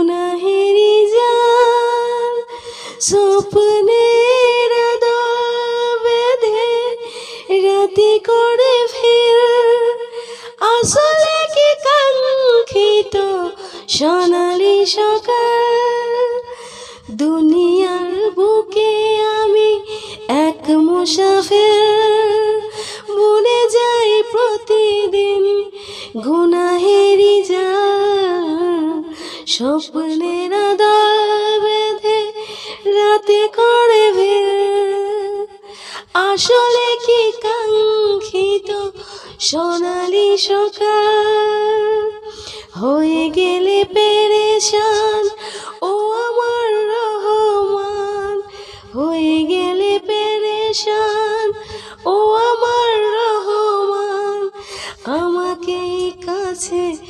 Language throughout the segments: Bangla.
গুনাহেরি যান স্বপ্নের বেঁধে রাতে করে ফির আসলে কি কাঙ্ক্ষিত সোনালি সকাল? দুনিয়ার বুকে আমি এক মুসাফির, মনে যাই প্রতিদিন যা স্বপ্নের দল বেঁধে রাতে করে আসলে কি কাঙ্ক্ষিত, সোনালি সকাল। হয়ে গেলে পেরেশান, ও আমার রহমান। হয়ে গেলে পেরেশান, ও আমার রহমান। আমাকে কাছে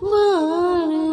One.